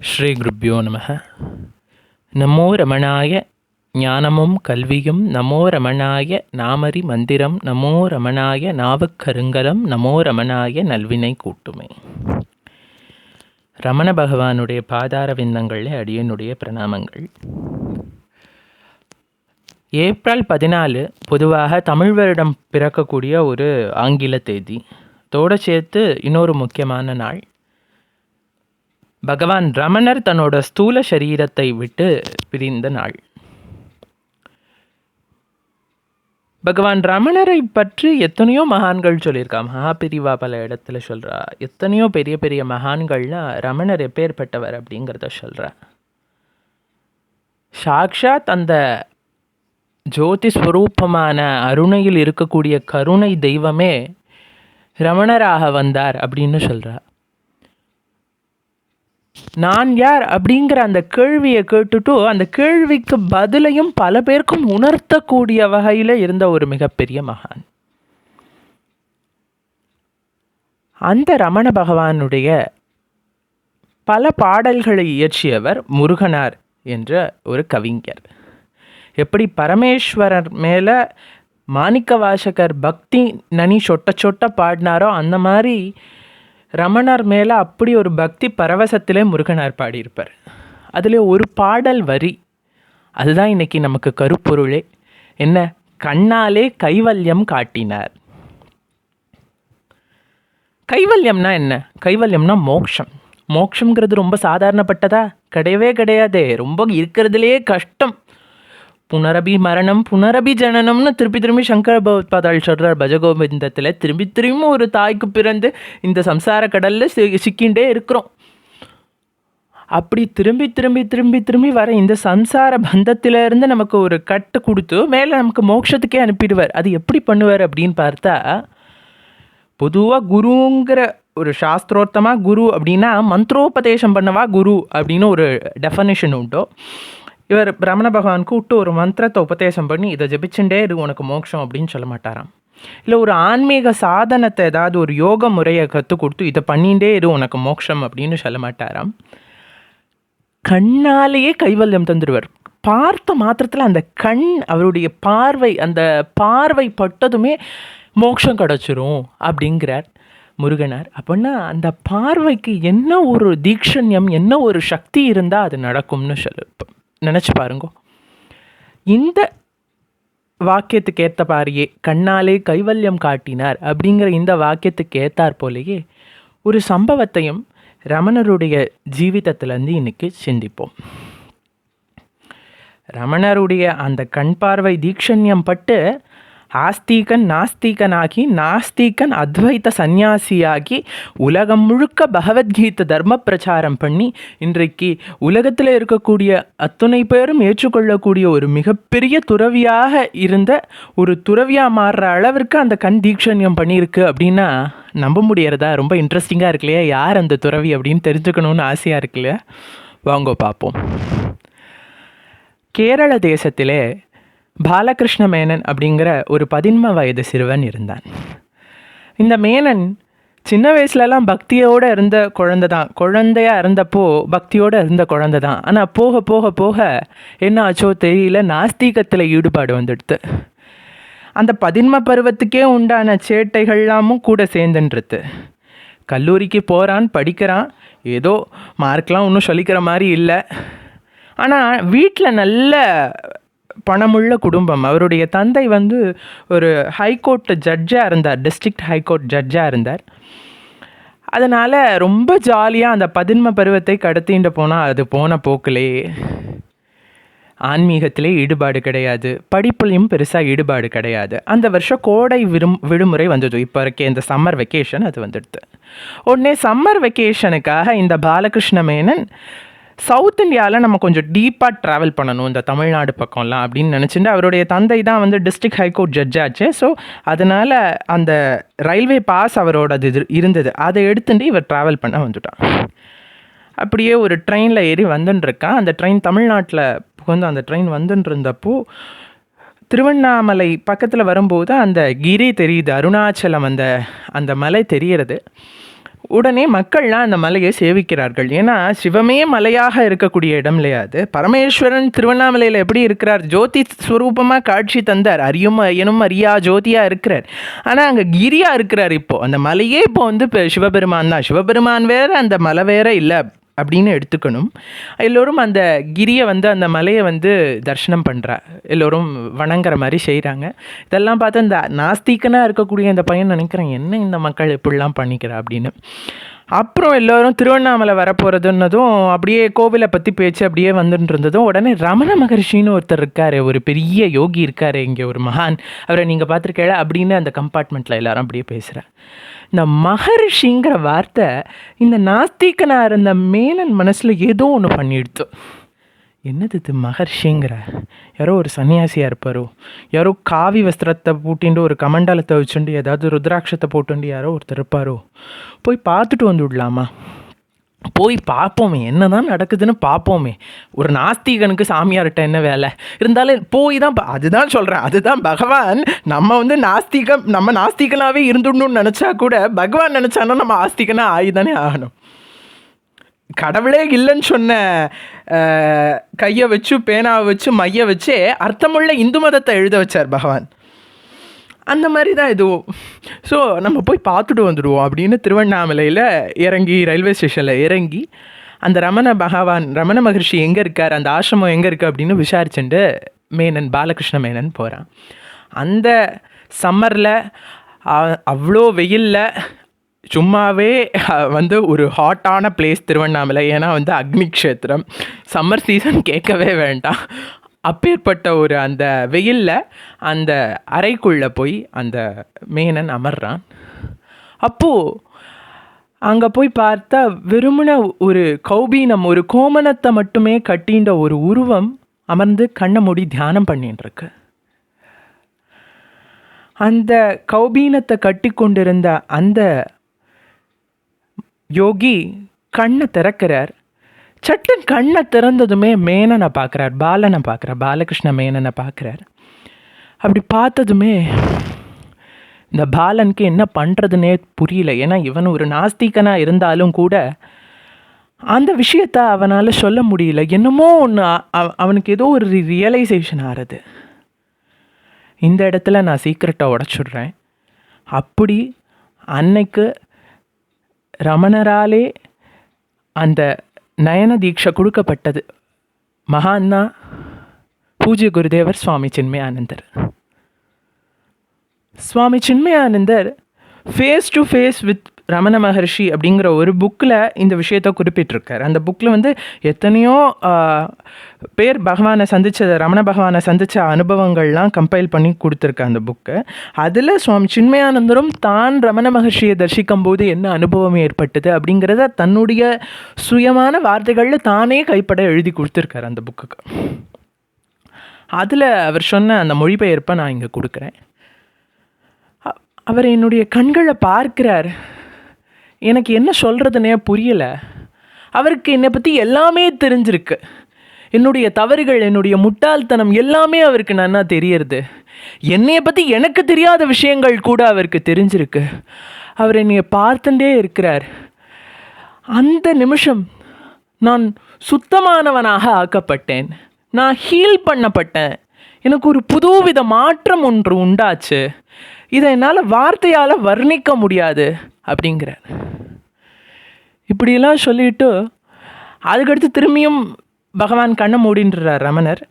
ஸ்ரீ குருப்யோ நம நமோ ரமணாய ஞானமும் கல்வியும் நமோ ரமணாய நாமரி மந்திரம் நமோ ரமணாய நாவுக்கருங்கலம் நமோ ரமணாய நல்வினை கூட்டுமை. ரமண பகவானுடைய பாதார விந்தங்களில் அடியனுடைய பிரணாமங்கள். ஏப்ரல் பதினாலு பொதுவாக தமிழ் வருடம் பிறக்கக்கூடிய ஒரு ஆங்கில தேதி. தோடு சேர்த்து இன்னொரு முக்கியமான நாள் பகவான் ரமணர் தன்னோட ஸ்தூல சரீரத்தை விட்டு பிரிந்த நாள். பகவான் ரமணரை பற்றி எத்தனையோ மகான்கள் சொல்லியிருக்கா மகாபிரிவா பல இடத்துல சொல்கிறா எத்தனையோ பெரிய பெரிய மகான்கள்லாம் ரமணர் எப்பேற்பட்டவர் அப்படிங்கிறத சொல்கிறா சாக்ஷாத் அந்த ஜோதி ஸ்வரூபமான அருணையில் இருக்கக்கூடிய கருணை தெய்வமே ரமணராக வந்தார் அப்படின்னு சொல்கிறா நான் யார் அப்படிங்கிற அந்த கேள்வியை கேட்டுட்டு அந்த கேள்விக்கு பதிலையும் பல பேருக்கும் உணர்த்தக்கூடிய வகையில் இருந்த ஒரு மிகப்பெரிய மகான். அந்த ரமண பகவானுடைய பல பாடல்களை இயற்றியவர் முருகனார் என்ற ஒரு கவிஞர். எப்படி பரமேஸ்வரர் மேலே மாணிக்க வாசகர் பக்தி நனி சொட்ட சொட்ட பாடினாரோ அந்த மாதிரி ரமணர் மேலே அப்படி ஒரு பக்தி பரவசத்திலே முருகனார் பாடியிருப்பார். அதில் ஒரு பாடல் வரி. அதுதான் இன்னைக்கு நமக்கு கருப்பொருளே. என்ன? கண்ணாலே கைவல்யம் காட்டினார். கைவல்யம்னா என்ன? கைவல்யம்னா மோக்ஷம். மோக்ஷங்கிறது ரொம்ப சாதாரணப்பட்டதா? கிடையவே கிடையாதே. ரொம்ப இருக்கிறதுலே கஷ்டம். புனரபி மரணம் புனரபி ஜனனம்னு திருப்பி திரும்பி சங்கர பகவத்பாதால் சொல்கிறார் பஜகோவிந்தத்தில் திரும்பி திரும்பியும் ஒரு தாய்க்கு பிறந்து இந்த சம்சார கடலில் சி சிக்கிண்டே இருக்கிறோம். அப்படி திரும்பி திரும்பி திரும்பி திரும்பி வர இந்த சம்சார பந்தத்திலேருந்து நமக்கு ஒரு கட்டு கொடுத்து மேலே நமக்கு மோட்சத்துக்கே அனுப்பிடுவார். அது எப்படி பண்ணுவார் அப்படின்னு பார்த்தா பொதுவாக குருங்கிற ஒரு சாஸ்திரோத்தமாக குரு அப்படின்னா மந்திரோபதேசம் பண்ணவா குரு அப்படின்னு ஒரு டெஃபனேஷன் உண்டோ. இவர் ரமண பகவான் கூப்பிட்டு ஒரு மந்திரத்தை உபதேசம் பண்ணி இதை ஜபிச்சுட்டே இரு உனக்கு மோட்சம் அப்படின்னு சொல்ல மாட்டாராம். இல்லை ஒரு ஆன்மீக சாதனத்தை ஏதாவது ஒரு யோக முறையை கற்றுக் கொடுத்து இதை பண்ணிகிட்டே இரு உனக்கு மோட்சம் அப்படின்னு சொல்ல மாட்டாராம். கண்ணாலேயே கைவல்யம் தந்துடுவார் பார்த்த மாத்திரத்தில் அந்த கண் அவருடைய பார்வை அந்த பார்வை பட்டதுமே மோட்சம் கிடச்சிரும் அப்படிங்கிறார் முருகனார். அப்படின்னா அந்த பார்வைக்கு என்ன ஒரு தீக்ஷண்யம் என்ன ஒரு சக்தி இருந்தால் அது நடக்கும்னு சொல்லு. நினச்சி பாருங்க. இந்த வாக்கியத்துக்கு ஏற்ற பாரியே கண்ணாலே கைவல்யம் காட்டினார் அப்படிங்கிற இந்த வாக்கியத்துக்கு ஏற்றார் போலேயே ஒரு சம்பவத்தையும் ரமணருடைய ஜீவிதத்திலேருந்து இன்னைக்கு சிந்திப்போம். ரமணருடைய அந்த கண் பார்வை தீக்ஷண்யம் பட்டு ஆஸ்தீகன் நாஸ்தீகனாகி நாஸ்தீகன் அத்வைத்த சந்நியாசியாகி உலகம் முழுக்க பகவத்கீதை தர்ம பிரச்சாரம் பண்ணி இன்றைக்கு உலகத்தில் இருக்கக்கூடிய அத்துணை பேரும் ஏற்றுக்கொள்ளக்கூடிய ஒரு மிகப்பெரிய துறவியாக இருந்த ஒரு துறவியாக மாறுற அளவிற்கு அந்த கண் தீக்ஷண்யம் பண்ணியிருக்கு அப்படின்னா நம்ப முடியறதா? ரொம்ப இன்ட்ரெஸ்டிங்காக இருக்கு இல்லையா? யார் அந்த துறவி அப்படின்னு தெரிஞ்சுக்கணும்னு ஆசையாக இருக்குல்ல வாங்கோ வாங்க பார்ப்போம் கேரள தேசத்திலே பாலகிருஷ்ண மேனன் அப்படிங்கிற ஒரு பதின்ம வயது சிறுவன் இருந்தான். இந்த மேனன் சின்ன வயசுலலாம் பக்தியோடு இருந்த குழந்தை தான் குழந்தையாக இருந்தப்போ பக்தியோடு இருந்த குழந்தை தான் ஆனால் போக போக போக என்ன ஆச்சோ தெரியல. நாஸ்திகத்தில் ஈடுபாடு வந்துடுது அந்த பதின்ம பருவத்துக்கே உண்டான சேட்டைகள்லாமும் கூட சேர்ந்துன்றது கல்லூரிக்கு போகிறான் படிக்கிறான். ஏதோ மார்க்லாம் ஒன்றும் சொல்லிக்கிற மாதிரி இல்லை. ஆனால் வீட்டில் நல்ல பணமுள்ள குடும்பம். அவருடைய தந்தை வந்து ஒரு ஹைகோர்ட் ஜட்ஜாக இருந்தார். டிஸ்ட்ரிக்ட் ஹைகோர்ட் ஜட்ஜாக இருந்தார். அதனால் ரொம்ப ஜாலியாக அந்த பதின்ம பருவத்தை கடத்திட்டு போனால் அது போன போக்கிலே ஆன்மீகத்திலே ஈடுபாடு கிடையாது. படிப்புலையும் பெருசாக ஈடுபாடு கிடையாது. அந்த வருஷம் கோடை விரும் விடுமுறை வந்தது. இப்போ இருக்க இந்த சம்மர் வெக்கேஷன் அது வந்துடுது. உடனே சம்மர் வெக்கேஷனுக்காக இந்த பாலகிருஷ்ண மேனன் சவுத் இந்தியாவில் நம்ம கொஞ்சம் டீப்பாக ட்ராவல் பண்ணணும் இந்த தமிழ்நாடு பக்கம்லாம் அப்படின்னு நினச்சிட்டு அவருடைய தந்தை தான் வந்து டிஸ்ட்ரிக்ட் ஹைகோர்ட் ஜட்ஜ் ஆச்சு. ஸோ அதனால் அந்த ரயில்வே பாஸ் அவரோடது இது இருந்தது. அதை எடுத்துட்டு இவர் ட்ராவல் பண்ண வந்துட்டான். அப்படியே ஒரு ட்ரெயினில் ஏறி வந்துட்டுருக்கான் அந்த ட்ரெயின் தமிழ்நாட்டில் புகுந்து அந்த ட்ரெயின் வந்துட்டு இருந்தப்போ திருவண்ணாமலை பக்கத்தில் வரும்போது அந்த கிரி தெரியுது. அருணாச்சலம் அந்த அந்த மலை தெரிகிறது. உடனே மக்கள்லாம் அந்த மலையை சேவிக்கிறார்கள். ஏன்னா சிவமே மலையாக இருக்கக்கூடிய இடம் இல்லையா அது? பரமேஸ்வரன் திருவண்ணாமலையில் எப்படி இருக்கிறார்? ஜோதி ஸ்வரூபமாக காட்சி தந்தார். அரியும் எனும் அரியா ஜோதியாக இருக்கிறார். ஆனால் அங்கே கிரியாக இருக்கிறார் இப்போது அந்த மலையே இப்போ வந்து இப்போ சிவபெருமான் தான். சிவபெருமான் வேற அந்த மலை வேற இல்லை. அப்படின்னு எடுத்துக்கணும். எல்லோரும் அந்த கிரியை வந்து அந்த மலையை வந்து தரிசனம் பண்ணுறா எல்லோரும் வணங்குற மாதிரி செய்கிறாங்க இதெல்லாம் பார்த்து அந்த நாஸ்திகனாக இருக்கக்கூடிய இந்த பையன் நினைக்கிறேன் என்ன இந்த மக்கள் இப்படிலாம் பண்ணிக்கிறா? அப்படின்னு. அப்புறம் எல்லோரும் திருவண்ணாமலை வரப்போகிறதுன்னதும் அப்படியே கோவிலை பற்றி பேச்சு அப்படியே வந்துட்டு இருந்ததும் உடனே ரமண மகர்ஷின்னு ஒருத்தர் இருக்கார். ஒரு பெரிய யோகி இருக்கார். இங்கே ஒரு மகான். அவரை நீங்கள் பார்த்துருக்கேள அப்படின்னு அந்த கம்பார்ட்மெண்ட்டில் எல்லாரும் அப்படியே பேசுகிறேன் இந்த மகரிஷிங்கிற வார்த்தை இந்த நாஸ்திகனாக இருந்த மேலன் மனசில் ஏதோ ஒன்று பண்ணிடுத்து. என்னது இது மகர்ஷிங்கிற? யாரோ ஒரு சன்னியாசியாக இருப்பாரோ? யாரோ காவி வஸ்திரத்தை பூட்டிண்டு ஒரு கமண்டலத்தை வச்சுண்டு ஏதாவது ருத்ராட்சத்தை போட்டுண்டு யாரோ ஒருத்தர் இருப்பாரோ? போய் பார்த்துட்டு வந்து விடலாமா? போய் பார்ப்போமே என்ன தான் நடக்குதுன்னு பார்ப்போமே. ஒரு நாஸ்திகனுக்கு சாமியார்கிட்ட என்ன வேலை? இருந்தாலும் போய் தான் பா- அதுதான் சொல்கிறேன் அதுதான் பகவான் நம்ம வந்து நாஸ்திகம் நம்ம நாஸ்திகனாகவே இருந்துடணும்னு நினச்சா கூட பகவான் நினச்சானா நம்ம ஆஸ்திகனாக ஆகிதானே ஆகணும். கடவுளே இல்லைன்னு சொன்ன கையை வச்சு பேனாவை வச்சு மைய வச்சு அர்த்தமுள்ள இந்து மதத்தை எழுத வச்சார் பகவான். அந்த மாதிரி தான் இதுவும் ஸோ நம்ம போய் பார்த்துட்டு வந்துடுவோம் அப்படின்னு திருவண்ணாமலையில் இறங்கி ரயில்வே ஸ்டேஷனில் இறங்கி அந்த ரமண பகவான் ரமண மகர்ஷி எங்கே இருக்கார் அந்த ஆசிரமம் எங்கே இருக்குது அப்படின்னு விசாரிச்சுட்டு மேனன் பாலகிருஷ்ண மேனன் போகிறான் அந்த சம்மரில் அவ்வளோ வெயிலில் சும்மாவே வந்து ஒரு ஹாட்டான பிளேஸ் திருவண்ணாமலை. ஏன்னா வந்து அக்னி க்ஷேத்திரம். சம்மர் சீசன் கேட்கவே வேண்டாம். அப்பேற்பட்ட ஒரு அந்த வெயிலில் அந்த அறைக்குள்ளே போய் அந்த மேனன் அமர்றான். அப்போது அங்கே போய் பார்த்தா வெறுமன ஒரு கௌபீனம் ஒரு கோமணத்தை மட்டுமே கட்டின்ற ஒரு உருவம் அமர்ந்து கண்ணை மூடி தியானம் பண்ணிட்டு இருக்கு அந்த கௌபீனத்தை கட்டி கொண்டிருந்த அந்த யோகி கண்ணை திறக்கிறார். சட்டன் கண்ணை திறந்ததுமே மேனனை பார்க்குறார் பாலனை பார்க்குறார் பாலகிருஷ்ண மேனனை பார்க்குறார். அப்படி பார்த்ததுமே இந்த பாலனுக்கு என்ன பண்ணுறதுனே புரியல. ஏன்னா இவன் ஒரு நாஸ்திகனாக இருந்தாலும் கூட அந்த விஷயத்த அவனால் சொல்ல முடியல. என்னமோ ஒன்று அவனுக்கு ஏதோ ஒரு ரியலைசேஷன் ஆறுது. இந்த இடத்துல நான் சீக்கிரட்டை உடச்சுடுறேன். அப்படி அன்னைக்கு ரமணராலே அந்த நயன தீட்சை கொடுக்கப்பட்டது மகான்னா பூஜ்ய குருதேவர் சுவாமி சின்மயானந்தர். Swami சின்மயானந்தர் face to face with Ramana Maharshi அப்படிங்கிற ஒரு புக்கில் இந்த விஷயத்தை குறிப்பிட்டிருக்கார். அந்த புக்கில் வந்து எத்தனையோ பேர் பகவானை சந்தித்த ரமண பகவானை சந்தித்த அனுபவங்கள்லாம் கம்பைல் பண்ணி கொடுத்துருக்க அந்த புக்கு அதில் சுவாமி சின்மயானந்தரும் தான் ரமண மகர்ஷியை தரிசிக்கும் போது என்ன அனுபவம் ஏற்பட்டது அப்படிங்கிறத தன்னுடைய சுயமான வார்த்தைகளில் தானே கைப்பட எழுதி கொடுத்துருக்காரு அந்த புக்குக்கு அதில் அவர் சொன்ன அந்த மொழிபெயர்ப்பை நான் இங்கே கொடுக்குறேன். அவர் என்னுடைய கண்களை பார்க்கிறார். எனக்கு என்ன சொல்கிறதுனே புரியலை. அவருக்கு என்னை பற்றி எல்லாமே தெரிஞ்சிருக்கு. என்னுடைய தவறுகள் என்னுடைய முட்டாள்தனம் எல்லாமே அவருக்கு நன்னா தெரியறது. என்னைய பற்றி எனக்கு தெரியாத விஷயங்கள் கூட அவருக்கு தெரிஞ்சிருக்கு. அவர் என்னையை பார்த்துட்டே இருக்கிறார். அந்த நிமிஷம் நான் சுத்தமானவனாக ஆக்கப்பட்டேன். நான் ஹீல் பண்ணப்பட்டேன். எனக்கு ஒரு புதுவித மாற்றம் ஒன்று உண்டாச்சு. இதை என்னால் வார்த்தையால் வர்ணிக்க முடியாது அப்படிங்கிறார். இப்படியெல்லாம் சொல்லிட்டு அதுக்கடுத்து திரும்பியும் பகவான் கண்ணை மூடின்றார் ரமணர்.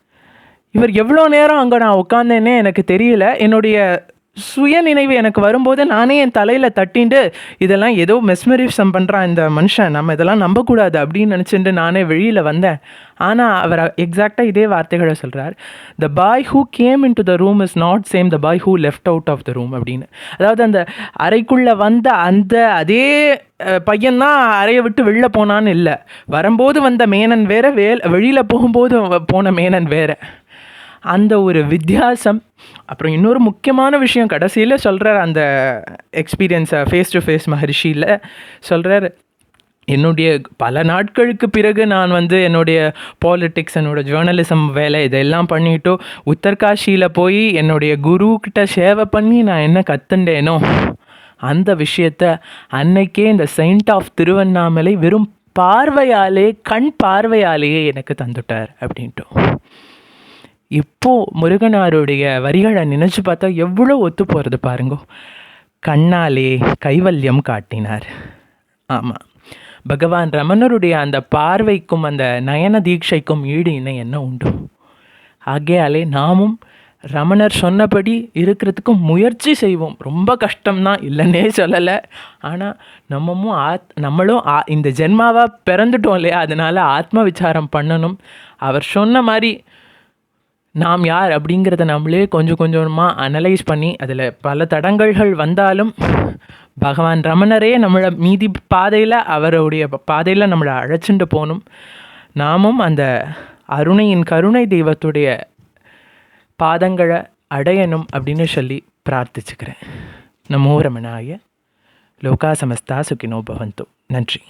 இவர் எவ்வளோ நேரம் அங்கே நான் உட்காந்தேனே எனக்கு தெரியல. என்னுடைய சுய நினைவு எனக்கு வரும்போது நானே என் தலையில் தட்டிண்டு இதெல்லாம் ஏதோ மெஸ்மரிசம் பண்ணுறான் இந்த மனுஷன். நம்ம இதெல்லாம் நம்பக்கூடாது அப்படின்னு நினச்சிட்டு நானே வெளியில் வந்தேன். ஆனால் அவர் எக்ஸாக்டாக இதே வார்த்தைகளை சொல்கிறார் the boy who came in to the room is not same the boy who left out of the room அப்படின்னு. அதாவது அந்த அறைக்குள்ளே வந்த அந்த அதே பையன்தான் அறையை விட்டு வெளில போனான்னு இல்லை. வரும்போது வந்த மேனன் வேற வே வெளியில் போகும்போது போன மேனன் வேற. அந்த ஒரு வித்தியாசம். அப்புறம் இன்னொரு முக்கியமான விஷயம் கடைசியில் சொல்கிறார் அந்த எக்ஸ்பீரியன்ஸை ஃபேஸ் டு ஃபேஸ் மகரிஷியில் சொல்கிறார் என்னுடைய பல நாட்களுக்கு பிறகு நான் வந்து என்னுடைய பாலிட்டிக்ஸ் என்னோட ஜேர்னலிசம் வேலை இதெல்லாம் பண்ணிவிட்டு உத்தர்காஷியில் போய் என்னுடைய குரு சேவை பண்ணி நான் என்ன கற்றுண்டேனோ அந்த விஷயத்த அன்னைக்கே இந்த செயின்ட் ஆஃப் திருவண்ணாமலை வெறும் பார்வையாலே கண் பார்வையாலேயே எனக்கு தந்துட்டார் அப்படின்ட்டு. இப்போது முருகனாருடைய வரிகளை நினச்சி பார்த்தா எவ்வளோ ஒத்து போகிறது பாருங்கோ. கண்ணாலே கைவல்யம் காட்டினார். ஆமாம் பகவான் ரமணருடைய அந்த பார்வைக்கும் அந்த நயன தீட்சைக்கும் ஈடு இணை என்ன உண்டு? ஆகையாலே நாமும் ரமணர் சொன்னபடி இருக்கிறதுக்கு முயற்சி செய்வோம். ரொம்ப கஷ்டம்தான் இல்லைன்னே சொல்லலை. ஆனால் நம்மமும் ஆத் நம்மளும் ஆ இந்த ஜென்மாவாக பிறந்துட்டோம் இல்லையா? அதனால் ஆத்ம விசாரம் பண்ணணும். அவர் சொன்ன மாதிரி நாம் யார் அப்படிங்கிறத நம்மளே கொஞ்சம் கொஞ்சமாக அனலைஸ் பண்ணி அதில் பல தடங்கல்கள் வந்தாலும் பகவான் ரமணரே நம்மளை மீதி பாதையில் அவருடைய பாதையில் நம்மளை அழைச்சிட்டு போகணும். நாமும் அந்த அருணையின் கருணை தெய்வத்துடைய பாதங்களை அடையணும் அப்படின்னு சொல்லி பிரார்த்திச்சுக்கிறேன். நமோ ரமணாய லோகா சமஸ்தா சுகினோ பவந்தோ. நன்றி.